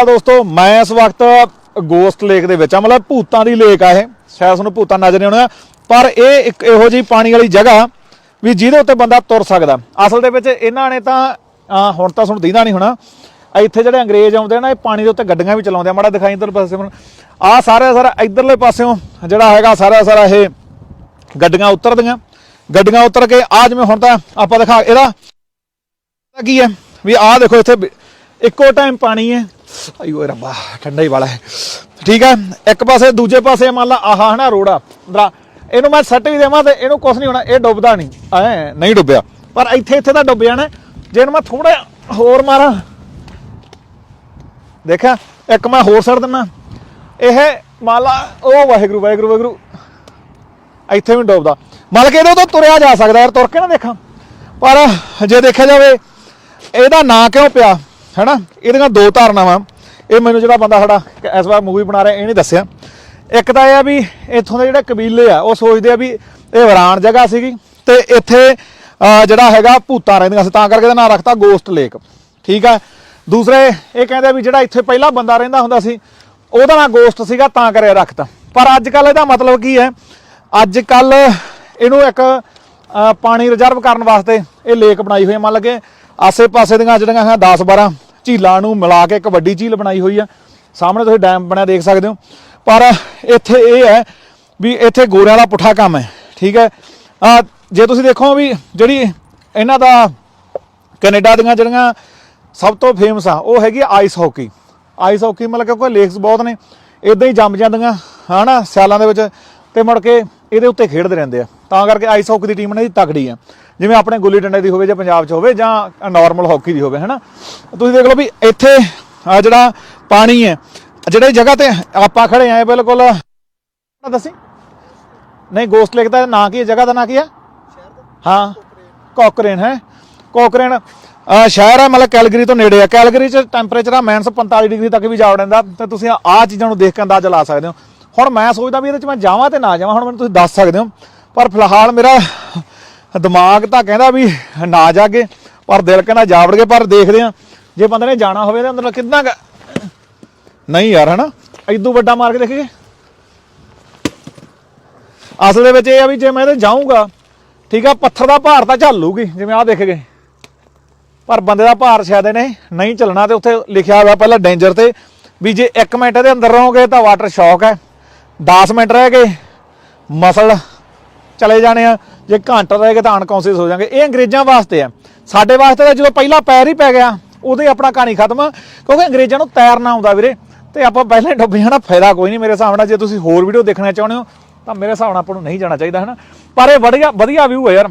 ਅਕਾਲ ਦੋਸਤੋ, ਮੈਂ ਇਸ ਵਕਤ ਗੋਸਟ ਲੇਕ ਦੇ ਵਿੱਚ ਆ ਮਤਲਬ ਭੂਤਾਂ ਦੀ ਲੇਕ ਆ ਇਹ। ਸ਼ਾਇਦ ਤੁਹਾਨੂੰ ਭੂਤਾਂ ਨਜ਼ਰ ਨਹੀਂ ਆਉਣਾ ਪਰ ਇਹ ਇੱਕ ਇਹੋ ਜਿਹੀ ਪਾਣੀ ਵਾਲੀ ਜਗ੍ਹਾ ਵੀ ਜਿਹਦੇ ਉੱਤੇ ਬੰਦਾ ਤੁਰ ਸਕਦਾ। ਅਸਲ ਦੇ ਵਿੱਚ ਇਹਨਾਂ ਨੇ ਤਾਂ ਹੁਣ ਤਾਂ ਤੁਹਾਨੂੰ ਦੀਦਾ ਨਹੀਂ ਹੋਣਾ। ਇੱਥੇ ਜਿਹੜੇ ਅੰਗਰੇਜ਼ ਆਉਂਦੇ ਆ ਨਾ, ਇਹ ਪਾਣੀ ਦੇ ਉੱਤੇ ਗੱਡੀਆਂ ਵੀ ਚਲਾਉਂਦੇ ਆ। ਮਾੜਾ ਦਿਖਾਈ ਇੱਧਰ ਪਾਸੇ ਆ ਸਾਰਾ ਸਾਰਾ ਇਧਰਲੇ ਪਾਸਿਓਂ ਜਿਹੜਾ ਹੈਗਾ, ਸਾਰਾ ਸਾਰਾ ਇਹ ਗੱਡੀਆਂ ਉਤਰਦੀਆਂ। ਗੱਡੀਆਂ ਉਤਰ ਕੇ ਆ ਜਿਵੇਂ ਹੁਣ ਤਾਂ ਆਪਾਂ ਦਿਖਾ, ਇਹਦਾ ਕੀ ਹੈ? ਵੀ ਆਹ ਦੇਖੋ ਇੱਥੇ ਇੱਕੋ ਟਾਈਮ ਪਾਣੀ ਹੈ। ਆਈ ਓਏ ਰੱਬਾ, ਠੰਡਾ ਹੀ ਵਾਲਾ ਹੈ। ਠੀਕ ਹੈ, ਇੱਕ ਪਾਸੇ, ਦੂਜੇ ਪਾਸੇ ਮੰਨ ਲਾ, ਆਹ ਹਨਾ ਰੋੜਾ ਇਹਨੂੰ ਮੈਂ ਸੱਟ ਵੀ ਦੇਵਾਂ ਤੇ ਇਹਨੂੰ ਕੁਝ ਨਹੀਂ ਹੋਣਾ, ਇਹ ਡੁੱਬਦਾ ਨਹੀਂ, ਐ ਨਹੀਂ ਡੁੱਬਿਆ। ਪਰ ਇੱਥੇ ਇੱਥੇ ਤਾਂ ਡੁੱਬ ਜਾਣਾ, ਜੇ ਇਹਨੂੰ ਮੈਂ ਥੋੜਾ ਹੋਰ ਮਾਰਾਂ। ਦੇਖਿਆ, ਇੱਕ ਮੈਂ ਹੋਰ ਸੜ ਦਿੰਨਾ ਇਹ ਮੰਨ ਲਾ, ਉਹ ਵਾਹਿਗੁਰੂ ਵਾਹਿਗੁਰੂ ਵਾਹਿਗੁਰੂ, ਇੱਥੇ ਵੀ ਡੁੱਬਦਾ। ਮਤਲਬ ਕਿ ਇਹਦੇ ਤੋਂ ਤੁਰਿਆ ਜਾ ਸਕਦਾ ਯਾਰ, ਤੁਰ ਕੇ ਨਾ ਦੇਖਾਂ। ਪਰ ਜੇ ਦੇਖਿਆ ਜਾਵੇ, ਇਹਦਾ ਨਾਂ ਕਿਉਂ ਪਿਆ, ਹੈਨਾ? ਇਹਦੀਆਂ ਦੋ ਧਾਰਨਾਵਾਂ। ਇਹ ਮੈਨੂੰ ਜਿਹੜਾ ਬੰਦਾ ਸਾਡਾ ਇਸ ਵਾਰ ਮੂਵੀ ਬਣਾ ਰਿਹਾ, ਇਹ ਨਹੀਂ ਦੱਸਿਆ। ਇੱਕ ਤਾਂ ਇਹ ਆ ਵੀ ਇੱਥੋਂ ਦੇ ਜਿਹੜੇ ਕਬੀਲੇ ਆ, ਉਹ ਸੋਚਦੇ ਆ ਵੀ ਇਹ ਵਰਾਨ ਜਗ੍ਹਾ ਸੀਗੀ ਤੇ ਇੱਥੇ ਜਿਹੜਾ ਹੈਗਾ ਭੂਤਾਂ ਰਹਿੰਦੀਆਂ ਸੀ, ਤਾਂ ਕਰਕੇ ਇਹਦਾ ਨਾਂ ਰੱਖਤਾ ਗੋਸਟ ਲੇਕ ਠੀਕ ਆ? ਦੂਸਰੇ, ਇਹ ਕਹਿੰਦੇ ਵੀ ਜਿਹੜਾ ਇੱਥੇ ਪਹਿਲਾ ਬੰਦਾ ਰਹਿੰਦਾ ਹੁੰਦਾ ਸੀ, ਉਹਦਾ ਨਾਂ ਗੋਸਟ ਸੀਗਾ, ਤਾਂ ਕਰਿਆ ਰੱਖਤਾ। ਪਰ ਅੱਜ ਕੱਲ ਇਹਦਾ ਮਤਲਬ ਕੀ ਹੈ? ਅੱਜ ਕੱਲ ਇਹਨੂੰ ਇੱਕ ਪਾਣੀ ਰਿਜ਼ਰਵ ਕਰਨ ਵਾਸਤੇ ਇਹ ਲੇਕ ਬਣਾਈ ਹੋਈ ਮੰਨ ਲਗੇ ਆਸੇ-ਪਾਸੇ ਦੀਆਂ ਜਿਹੜੀਆਂ ਹੈ 10 12 ਝੀਲਾਂ ਨੂੰ ਮਿਲਾ ਕੇ ਇੱਕ ਵੱਡੀ ਝੀਲ ਬਣਾਈ ਹੋਈ ਆ। ਸਾਹਮਣੇ ਤੁਸੀਂ ਡੈਮ ਬਣਿਆ ਦੇਖ ਸਕਦੇ ਹੋ। ਪਰ ਇੱਥੇ ਇਹ ਹੈ ਵੀ ਇੱਥੇ ਗੋਰਿਆਂ ਦਾ ਪੁੱਠਾ ਕੰਮ ਹੈ, ਠੀਕ ਹੈ? ਆ, ਜੇ ਤੁਸੀਂ ਦੇਖੋ ਵੀ ਜਿਹੜੀ ਇਹਨਾਂ ਦਾ ਕੈਨੇਡਾ ਦੀਆਂ ਜਿਹੜੀਆਂ ਸਭ ਤੋਂ ਫੇਮਸ ਆ, ਉਹ ਹੈਗੀ ਆਈਸ ਹਾਕੀ ਆਈਸ ਹਾਕੀ ਮਤਲਬ ਕਿਉਂਕਿ ਲੇਕਸ ਬਹੁਤ ਨੇ। ਇਦਾਂ ਹੀ ਜੰਮ ਜਾਂਦੀਆਂ, ਹਨਾ? ਸਿਆਲਾਂ ਦੇ ਵਿੱਚ ਤੇ ਮੁੜ ਕੇ ਇਹਦੇ ਉੱਤੇ ਖੇਡਦੇ ਰਹਿੰਦੇ ਆ। ਤਾਂ ਕਰਕੇ ਆਈਸ ਹਾਕੀ ਦੀ ਟੀਮ ਨੇ ਦੀ ਤਕੜੀ ਆ। ਜਿਵੇਂ ਆਪਣੇ ਗੁੱਲੀ ਡੰਡੇ ਦੀ ਹੋਵੇ ਜਾਂ ਪੰਜਾਬ 'ਚ ਹੋਵੇ ਜਾਂ ਨਾਰਮਲ ਹਾਕੀ ਦੀ ਹੋਵੇ, ਹਨਾ? ਤੁਸੀਂ ਦੇਖ ਲਓ ਵੀ ਇੱਥੇ ਆ ਜਿਹੜਾ ਪਾਣੀ ਹੈ, ਜਿਹੜੇ ਜਗ੍ਹਾ ਤੇ ਆਪਾਂ ਖੜੇ ਆਂ ਬਿਲਕੁਲ ਦੱਸੀ? ਨਹੀਂ ਗੋਸਟ ਲੇਕ ਦਾ ਨਾਂ ਕੀ ਹੈ? ਜਗ੍ਹਾ ਦਾ ਨਾਂ ਕੀ ਹੈ? ਹਾਂ ਕੋਕਰੇਨ ਹੈ? ਕੋਕਰੇਨ ਸ਼ਹਿਰ ਹੈ ਮਤਲਬ ਕੈਲਗਰੀ ਤੋਂ ਨੇੜੇ ਆ। ਕੈਲਗਰੀ ਚ ਟੈਂਪਰੇਚਰ ਆ ਮਾਈਨਸ 45 ਡਿਗਰੀ ਤੱਕ ਵੀ ਜਾ ਵੜਦਾ। ਤੇ ਤੁਸੀਂ ਆਹ ਚੀਜ਼ਾਂ ਨੂੰ ਦੇਖ ਕੇ ਅੰਦਾਜ਼ਾ ਲਾ ਸਕਦੇ ਹੋ। ਹੁਣ ਮੈਂ ਸੋਚਦਾ ਵੀ ਇਹਦੇ ਚ ਮੈਂ ਜਾਵਾਂ ਤੇ ਨਾ ਜਾਵਾਂ, ਹੁਣ ਮੈਨੂੰ ਤੁਸੀਂ ਦੱਸ ਸਕਦੇ ਹੋ। ਪਰ ਫਿਲਹਾਲ ਮੇਰਾ ਦਿਮਾਗ ਤਾਂ ਕਹਿੰਦਾ ਵੀ ਨਾ ਜਾਗੇ, ਪਰ ਦਿਲ ਕਹਿੰਦਾ ਜਾ ਵੜਗੇ ਪਰ ਦੇਖਦੇ ਆ ਜੇ ਬੰਦੇ ਨੇ ਜਾਣਾ ਹੋਵੇ ਤਾਂ ਅੰਦਰ ਕਿੰਨਾ ਕੁ- ਨਹੀਂ ਯਾਰ, ਹਨਾ? ਇਦੋਂ ਵੱਡਾ ਮਾਰ ਕੇ ਦੇਖੀਏ। ਅਸਲ ਦੇ ਵਿੱਚ ਇਹ ਆ ਵੀ ਜੇ ਮੈਂ ਇਹਦੇ ਜਾਊਂਗਾ, ਠੀਕ ਆ, ਪੱਥਰ ਦਾ ਭਾਰ ਤਾਂ ਝੱਲੂਗੀ, ਜਿਵੇਂ ਆਹ ਦੇਖ ਗਏ। ਪਰ ਬੰਦੇ ਦਾ ਭਾਰ ਸ਼ਾਇਦ ਇਹਨੇ ਨਹੀਂ ਚੱਲਣਾ ਤੇ ਉੱਥੇ ਲਿਖਿਆ ਹੋਇਆ ਪਹਿਲਾਂ ਡੇਂਜਰ ਤੇ, ਵੀ ਜੇ 1 ਮਿੰਟ ਦੇ ਅੰਦਰ ਰਹੋਗੇ ਤਾਂ ਵਾਟਰ ਸ਼ੌਕ ਹੈ। 10 ਮਿੰਟ ਰਹਿ ਗਏ ਮਸਲ ਚਲੇ ਜਾਣੇ ਆ। ਜੇ ਘੰਟਾ ਰਹਿ ਗਏ ਤਾਂ ਅਨਕੌਂਸ਼ੀਅਸ ਹੋ ਜਾਣਗੇ। ਇਹ ਅੰਗਰੇਜ਼ਾਂ ਵਾਸਤੇ ਆ। ਸਾਡੇ ਵਾਸਤੇ ਤਾਂ ਜਦੋਂ ਪਹਿਲਾ ਪੈਰ ਹੀ ਪੈ ਗਿਆ ਉਦੋਂ ਹੀ ਆਪਣਾ ਕਹਾਣੀ ਖਤਮ ਆ, ਕਿਉਂਕਿ ਅੰਗਰੇਜ਼ਾਂ ਨੂੰ ਤੈਰਨਾ ਆਉਂਦਾ ਵੀਰੇ। ਤੇ ਆਪਾਂ ਪਹਿਲੇ ਹੀ ਡੁੱਬ ਜਾਣਾ ਫਾਇਦਾ ਕੋਈ ਨਹੀਂ ਮੇਰੇ ਹਿਸਾਬ ਨਾਲ। ਜੇ ਤੁਸੀਂ ਹੋਰ ਵੀਡੀਓ ਦੇਖਣਾ ਚਾਹੁੰਦੇ ਹੋ ਤਾਂ ਮੇਰੇ ਹਿਸਾਬ ਨਾਲ ਆਪਾਂ ਨੂੰ ਨਹੀਂ ਜਾਣਾ ਚਾਹੀਦਾ ਹਨਾ? ਪਰ ਇਹ ਵਧੀਆ ਵਧੀਆ ਵਿਊ ਹੈ ਯਾਰ।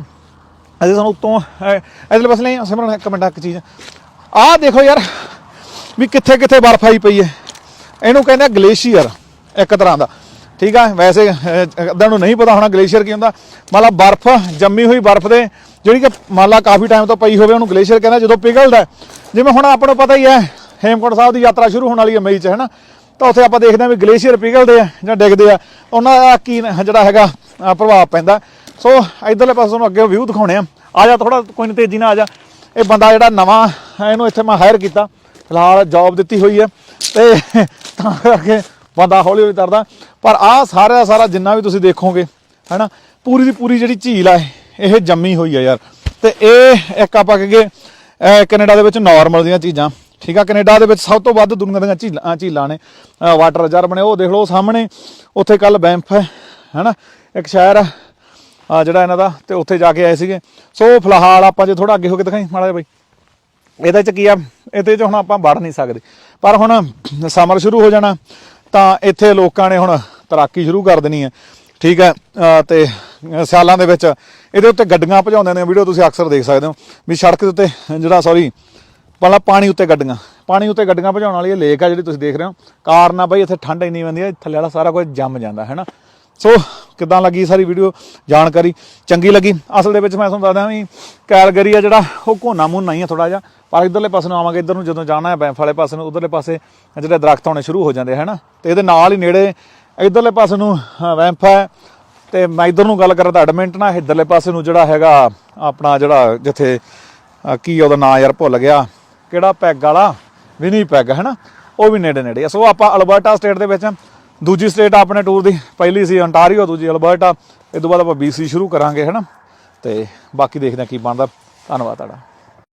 ਅਸੀਂ ਸਾਨੂੰ ਉੱਤੋਂ ਇਧਰਲੇ ਪਾਸੇ ਲਈ ਸਿਮਰਨ ਇੱਕ ਮਿੰਟ ਇੱਕ ਚੀਜ਼। ਆਹ ਦੇਖੋ ਯਾਰ ਵੀ ਕਿੱਥੇ ਕਿੱਥੇ ਬਰਫ਼ ਆਈ ਪਈ ਹੈ। ਇਹਨੂੰ ਕਹਿੰਦੇ ਗਲੇਸ਼ੀਅਰ ਇੱਕ ਤਰ੍ਹਾਂ ਦਾ। ਠੀਕ ਆ? ਵੈਸੇ ਅਹ, ਨੂੰ ਨਹੀਂ ਪਤਾ ਹੋਣਾ ਗਲੇਸ਼ੀਅਰ ਕੀ ਹੁੰਦਾ। ਮਤਲਬ ਬਰਫ਼ ਜੰਮੀ ਹੋਈ ਬਰਫ਼ ਦੇ ਜਿਹੜੀ ਕਿ ਮੰਨ ਲਾ ਕਾਫੀ ਟਾਈਮ ਤੋਂ ਪਈ ਹੋਵੇ ਉਹਨੂੰ ਗਲੇਸ਼ੀਅਰ ਕਹਿੰਦਾ ਜਦੋਂ ਪਿਘਲਦਾ ਜਿਵੇਂ ਹੁਣ ਆਪਾਂ ਨੂੰ ਪਤਾ ਹੀ ਹੈ ਹੇਮਕੁੰਟ ਸਾਹਿਬ ਦੀ ਯਾਤਰਾ ਸ਼ੁਰੂ ਹੋਣ ਵਾਲੀ ਹੈ ਮਈ 'ਚ ਹੈਨਾ? ਤਾਂ ਉੱਥੇ ਆਪਾਂ ਦੇਖਦੇ ਹਾਂ ਵੀ ਗਲੇਸ਼ੀਅਰ ਪਿਘਲਦੇ ਆ ਜਾਂ ਡਿੱਗਦੇ ਆ। ਉਹਨਾਂ ਦਾ ਕੀ ਜਿਹੜਾ ਹੈਗਾ ਪ੍ਰਭਾਵ ਪੈਂਦਾ। ਸੋ ਇਧਰਲੇ ਪਾਸੇ ਤੁਹਾਨੂੰ ਅੱਗੇ ਵਿਊ ਦਿਖਾਉਣੇ ਆ। ਆ ਜਾ ਥੋੜਾ ਕੋਈ ਨਹੀਂ ਤੇਜ਼ੀ ਨਾਲ ਆ ਜਾ। ਇਹ ਬੰਦਾ ਜਿਹੜਾ ਨਵਾਂ ਇਹਨੂੰ ਇੱਥੇ ਮੈਂ ਹਾਇਰ ਕੀਤਾ। ਫਿਲਹਾਲ ਜੌਬ ਦਿੱਤੀ ਹੋਈ ਹੈ। ਤੇ ਤਾਂ ਕਰਕੇ ਬੰਦਾ ਹੌਲੀ ਹੌਲੀ ਤਰਦਾ। ਪਰ ਆਹ ਸਾਰਾ ਦਾ ਸਾਰਾ ਜਿੰਨਾ ਵੀ ਤੁਸੀਂ ਦੇਖੋਗੇ, ਹੈਨਾ, ਪੂਰੀ ਦੀ ਪੂਰੀ ਜਿਹੜੀ ਝੀਲ ਆ, ਇਹ ਜੰਮੀ ਹੋਈ ਆ ਯਾਰ। ਤੇ ਇਹ ਇੱਕ ਆਪਾਂ ਕਹੀਏ ਅਹ, ਕੈਨੇਡਾ ਦੇ ਵਿੱਚ ਨਾਰਮਲ ਦੀਆਂ ਚੀਜ਼ਾਂ, ਠੀਕ ਆ? ਕੈਨੇਡਾ ਦੇ ਵਿੱਚ ਸਭ ਤੋਂ ਵੱਧ ਦੁਨੀਆ ਦੀਆਂ ਝੀਲਾਂ ਝੀਲਾਂ ਨੇ। ਵਾਟਰ ਰਿਜ਼ਰਵ ਨੇ ਉਹ ਦੇਖ ਲਓ ਸਾਹਮਣੇ, ਉੱਥੇ ਕੱਲ ਬੈਂਫ ਹੈ, ਹੈਨਾ? ਇੱਕ ਸ਼ਹਿਰ ਆ ਆ ਜਿਹੜਾ ਇਹਨਾਂ ਦਾ, ਤੇ ਉੱਥੇ ਜਾ ਕੇ ਆਏ ਸੀਗੇ। ਸੋ, ਫਿਲਹਾਲ ਆਪਾਂ ਜੇ ਥੋੜਾ ਅੱਗੇ ਹੋ ਕੇ ਦਿਖਾਈ ਮਾੜਾ ਜਿਹਾ ਬਈ। ਇਹਦੇ ਚ ਕੀ ਆ? ਇਹਦੇ ਚ ਹੁਣ ਆਪਾਂ ਵੜ ਨਹੀਂ ਸਕਦੇ। ਪਰ ਹੁਣ ਸਮਰ ਸ਼ੁਰੂ ਹੋ ਜਾਣਾ। ਤਾਂ ਇੱਥੇ ਲੋਕਾਂ ਨੇ ਹੁਣ ਤੈਰਾਕੀ ਸ਼ੁਰੂ ਕਰ ਦੇਣੀ ਹੈ। ਠੀਕ ਹੈ, ਅਹ ਤੇ ਸਿਆਲਾਂ ਦੇ ਵਿੱਚ ਇਹਦੇ ਉੱਤੇ ਗੱਡੀਆਂ ਭਜਾਉਂਦੇ ਨੇ। ਵੀਡੀਓ ਤੁਸੀਂ ਅਕਸਰ ਦੇਖ ਸਕਦੇ ਹੋ ਵੀ ਸੜਕ ਦੇ ਉੱਤੇ ਜਿਹੜਾ ਸੌਰੀ ਪਹਿਲਾਂ ਪਾਣੀ ਉੱਤੇ ਗੱਡੀਆਂ। ਪਾਣੀ ਉੱਤੇ ਗੱਡੀਆਂ ਭਜਾਉਣ ਵਾਲੀ ਇਹ ਲੇਕ ਆ ਜਿਹੜੀ ਤੁਸੀਂ ਦੇਖ ਰਹੇ ਹੋ। ਕਾਰਨ ਆ ਬਈ ਇੱਥੇ ਠੰਡ ਇੰਨੀ ਪੈਂਦੀ ਹੈ, ਥੱਲੇ ਵਾਲਾ ਸਾਰਾ ਕੁਝ ਜੰਮ ਜਾਂਦਾ, ਹੈ ਨਾ? ਸੋ ਕਿਦਾਂ ਲੱਗੀ ਸਾਰੀ ਵੀਡੀਓ ਜਾਣਕਾਰੀ ਚੰਗੀ ਲੱਗੀ। ਅਸਲ ਦੇ ਵਿੱਚ ਮੈਂ ਤੁਹਾਨੂੰ ਦੱਸਦਾ ਵੀ ਕੈਲਗਰੀ ਆ ਜਿਹੜਾ ਉਹ ਕੋਨਾ ਮੂਨਾ ਹੀ ਆ ਥੋੜਾ ਜਿਹਾ। ਪਰ ਇਧਰਲੇ ਪਾਸੇ ਨੂੰ ਆਵਾਂਗੇ ਇਧਰ ਨੂੰ ਜਦੋਂ ਜਾਣਾ ਹੈ ਬੈਂਫ ਵਾਲੇ ਪਾਸੇ ਨੂੰ ਉਧਰਲੇ ਪਾਸੇ ਜਿਹੜੇ ਦਰਖਤ ਆਉਣੇ ਸ਼ੁਰੂ ਹੋ ਜਾਂਦੇ ਹਨ? ਤੇ ਇਹਦੇ ਨਾਲ ਹੀ ਨੇੜੇ ਇਧਰਲੇ ਪਾਸੇ ਨੂੰ ਅਹ, ਬੈਂਫ ਹੈ। ਤੇ ਮੈਂ ਇਧਰ ਨੂੰ ਗੱਲ ਕਰਾਂ ਤਾਂ ਐਡਮਿੰਟਨ ਆ ਇਧਰਲੇ ਪਾਸੇ ਨੂੰ ਜਿਹੜਾ ਹੈਗਾ ਆਪਣਾ ਜਿਹੜਾ ਜਿੱਥੇ ਕੀ ਉਹਦਾ ਨਾਂ ਯਾਰ ਭੁੱਲ ਗਿਆ। ਕਿਹੜਾ ਪੈਗ ਵਾਲਾ? ਵਿਨੀ ਪੈਗ ਹੈ ਨਾ ਉਹ ਵੀ ਨੇੜੇ ਨੇੜੇ ਆ। ਸੋ ਆਪਾਂ ਅਲਬਰਟਾ ਸਟੇਟ ਦੇ ਵਿੱਚ ਹਾਂ। ਦੂਜੀ ਸਟੇਟ ਆਪਣੇ ਟੂਰ ਦੀ ਪਹਿਲੀ ਸੀ ਅੰਟਾਰੀਓ ਦੂਜੀ ਅਲਬਰਟਾ ਇਸ ਤੋਂ ਬਾਅਦ ਆਪਾਂ BC ਸ਼ੁਰੂ ਕਰਾਂਗੇ, ਹਨਾ? ਤੇ ਬਾਕੀ ਦੇਖਦੇ ਹਾਂ ਕੀ ਬਣਦਾ। ਧੰਨਵਾਦ ਤੁਹਾਡਾ।